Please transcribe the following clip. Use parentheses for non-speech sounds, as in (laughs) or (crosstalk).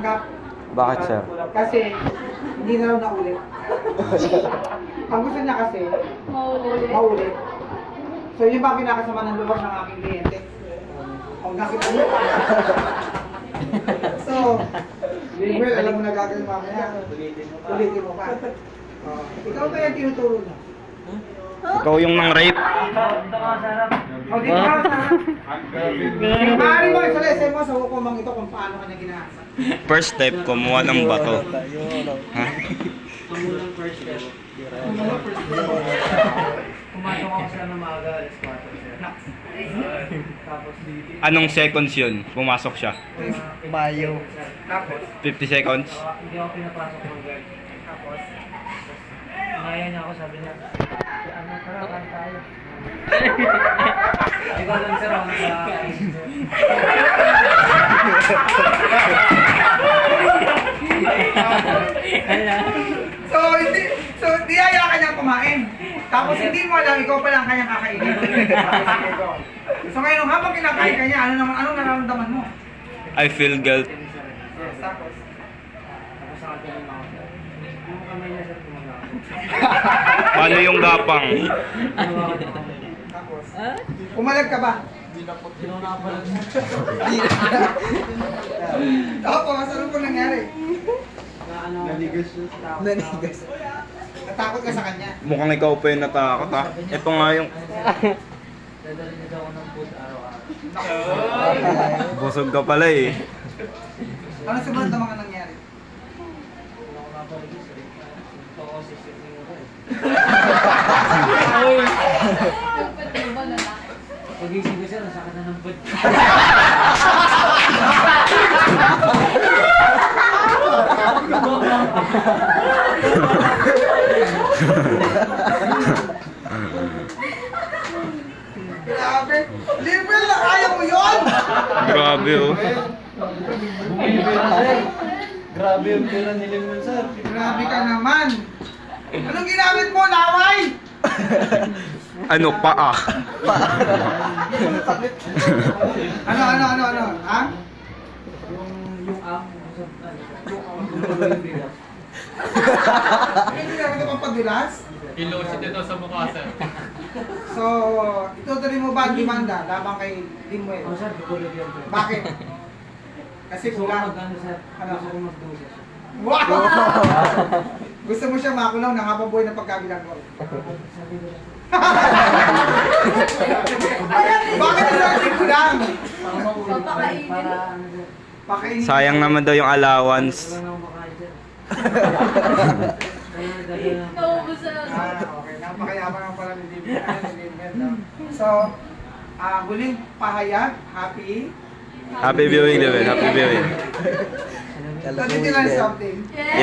Tanggap. Bakit, sir? Kasi hindi na raw naulit. (laughs) Ang gusto niya kasi, Maulit. maulit. So yun ba ang kinakasama ng lubak ng aking kliyente? Kung nakita mo. so, well, alam mo na gagawin mamaya. Ulitin mo pa. Oh, ikaw ba yung tinuturo niya? Ikaw yung nang rape. O, di ba? Maaari mo, isa lesson mo sa hukumang ito kung paano ka niya ginahasa. First step, kumuha ng bato. Ha? Pumasok ako sa ng maaga, alas 4, sir. Tapos dito, Anong seconds yun? Pumasok siya. Mayo. Tapos, 50 seconds? hindi ako pinapasok ng guard. Tapos, ngaya niya ako, sabi niya, ano, tara, tayo. (laughs) Sir, ako sa so hindi, so niyaya ka niyang kumain. Tapos hindi mo alam, ikaw pa lang kanyang kakainin. so ngayon, habang kinakain ka niya, ano naman, anong nararamdaman mo? I feel guilt. Yes, tapos. Paano yung gapang? Tapos. Umalag ka ba? Tinuna ko lang. Tapos, ano po nangyari? Na ano, Nanigas siya. Nanigas. Natakot ka sa kanya. Mukhang ikaw pa yung natakot ha. Ito nga yung daw ako ng food araw-araw. busog ka pala eh. Ano sumunod na mga nangyari? Wala ko napaligis eh. Ito ako sisip ni Mura eh. Pagising ko siya, nasakit na ng food. Grabe! Libre na kaya mo yun! Grabe oh. Grabe yung pera ni Lemon sir. Grabe ka naman! Anong ginamit mo, laway? Ano pa ah? Ano, ano, ano, ano? Ha? Yung, yung ang, yung ang, yung bigas. Hindi namin ito pang pagdulas? Ilotion ito sa mukha, sir. So, itutuloy mo ba ang demanda laban kay Oh Limuel? sir, bubulog yan sir. Bakit? Kasi Gusto ko kulang. mag-ano sir, Ano? gusto ko mag-dosa sir. Wow! Gusto mo siya makulong ng habang buhay ng pagkabilang mo. (laughs) Lang, Bakit kulang? Para ano sir. Pakainin. Sayang naman daw yung allowance. Wala na. Ah, okay. Napakayaman ang pala ni no? So, ah huling pahayag, happy. Happy viewing, Lewin. Happy viewing. So, did you learn something? Yes!